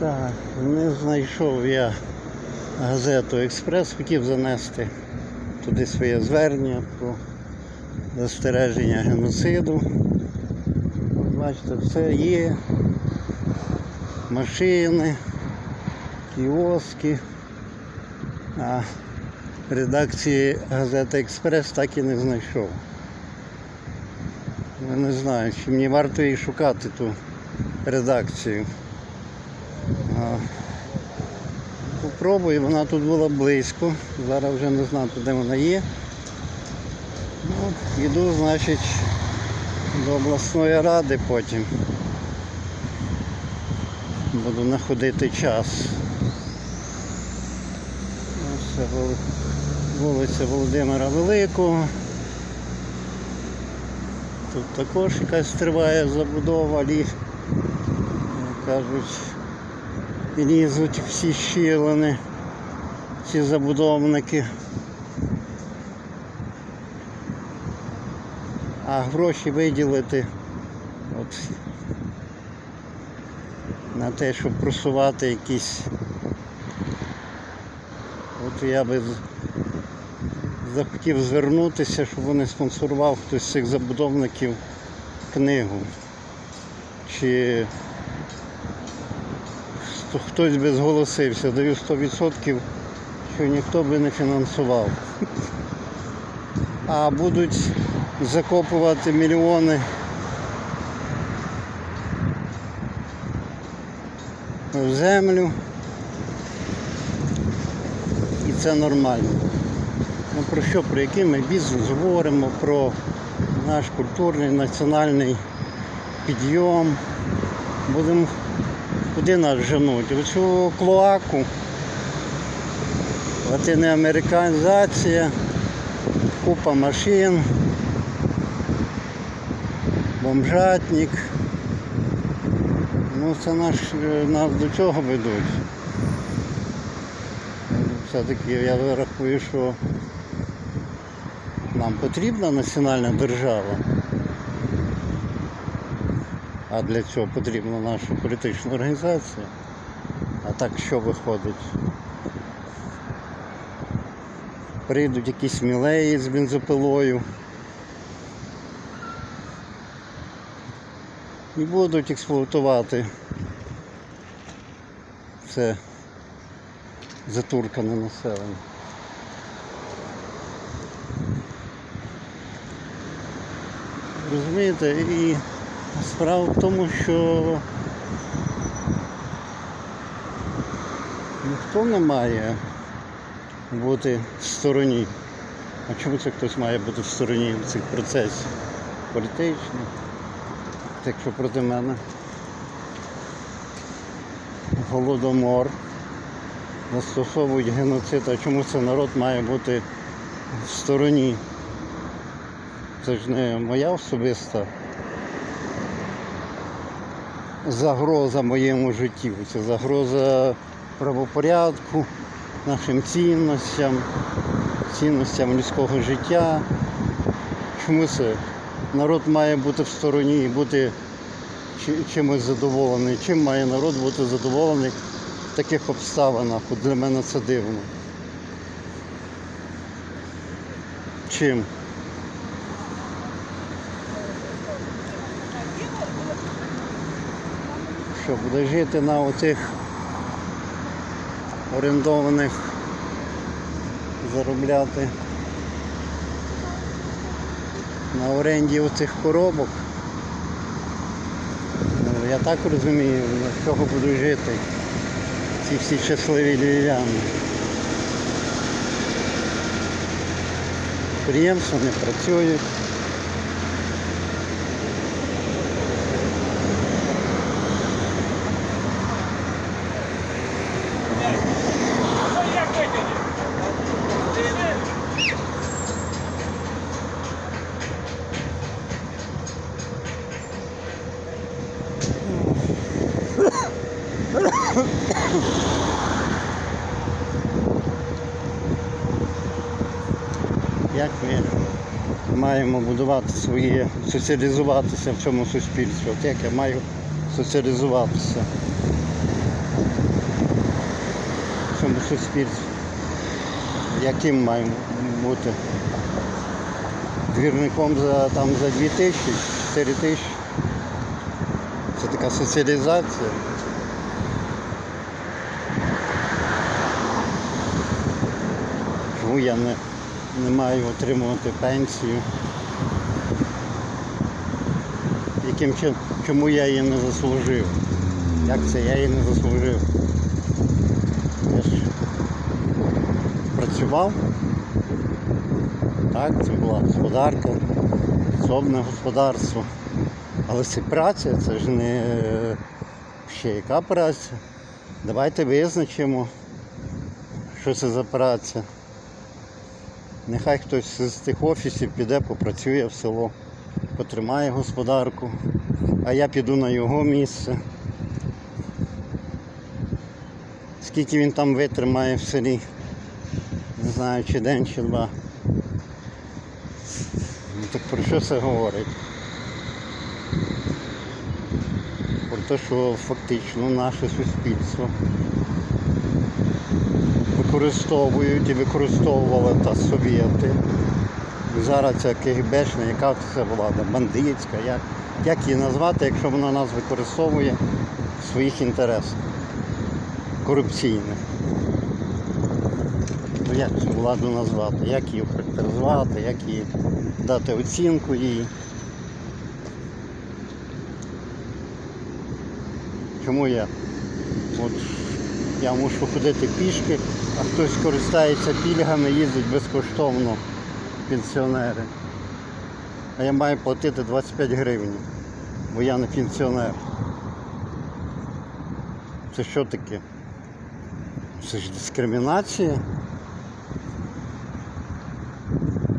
Так, не знайшов я газету Експрес, хотів занести туди своє звернення про застереження геноциду. Бачите, все є. Машини, кіоски. А редакції газети Експрес так і не знайшов. Я не знаю, чи мені варто її шукати ту редакцію. Попробую, вона тут була близько. Зараз вже не знаю, де вона є. Ну, йду, значить, до обласної ради потім. Буду знаходити час. Це вулиця Володимира Великого. Тут також якась триває забудова, лі, як кажуть, лізуть всі щілини, ці забудовники. А гроші виділити от, на те, щоб просувати якісь. От я би захотів звернутися, щоб вони спонсорував хтось з цих забудовників книгу. Чи хтось би зголосився, даю 100%, що ніхто би не фінансував. А будуть закопувати мільйони в землю. І це нормально. Ну про що, про який ми бізнес говоримо, про наш культурний національний підйом. Будемо куди нас женуть? Оцю клоаку, латиноамериканізація, купа машин, бомжатник. Ну це наш, е, нас до цього ведуть. Все-таки я рахую, що нам потрібна національна держава. А для цього потрібна наша політична організація. А так що виходить? Прийдуть якісь мілеї з бензопилою. І будуть експлуатувати це затуркане населення. Розумієте, і справа в тому, що ніхто не має бути в стороні. А чому це хтось має бути в стороні цих процесів? Політичних? Так що проти мене голодомор застосовують геноцид, а чому це народ має бути в стороні? Це ж не моя особиста загроза моєму життю. Це загроза правопорядку, нашим цінностям, цінностям людського життя. Чому це? Народ має бути в стороні і бути чимось задоволений. Чим має народ бути задоволений в таких обставинах? От для мене це дивно. Чим? Що буде жити на оцих орендованих, заробляти на оренді оцих коробок. Ну, я так розумію, на чого будуть жити ці всі щасливі львів'яни. Підприємства не працюють. Як ми маємо будувати своє, соціалізуватися в цьому суспільстві? От як я маю соціалізуватися? в цьому суспільстві. Яким маємо бути? Двірником за, там, за 2 тисячі, 4 тисячі. Це така соціалізація. Чому я не, не маю отримувати пенсію? Яким чином, чому я її не заслужив? Як це я її не заслужив? Я ж працював. Так, це була господарка, підсобне господарство. Але це праця, це ж не ще яка праця. Давайте визначимо, що це за праця. Нехай хтось з тих офісів піде, попрацює в село, потримає господарку, а я піду на його місце. Скільки він там витримає в селі, не знаю, чи день, чи два. Ну, так про що це говорить? Про те, що фактично наше суспільство використовують і використовували та совєти. Зараз ця КГБшна, яка це влада, бандитська, як, як її назвати, якщо вона нас використовує в своїх інтересах корупційних. Ну як цю владу назвати, як її характеризувати, як їй дати оцінку їй. Чому я? От я мушу ходити пішки, а хтось користається пільгами, їздить безкоштовно пенсіонери. А я маю платити 25 гривень, бо я не пенсіонер. Це що таке? Це ж дискримінація.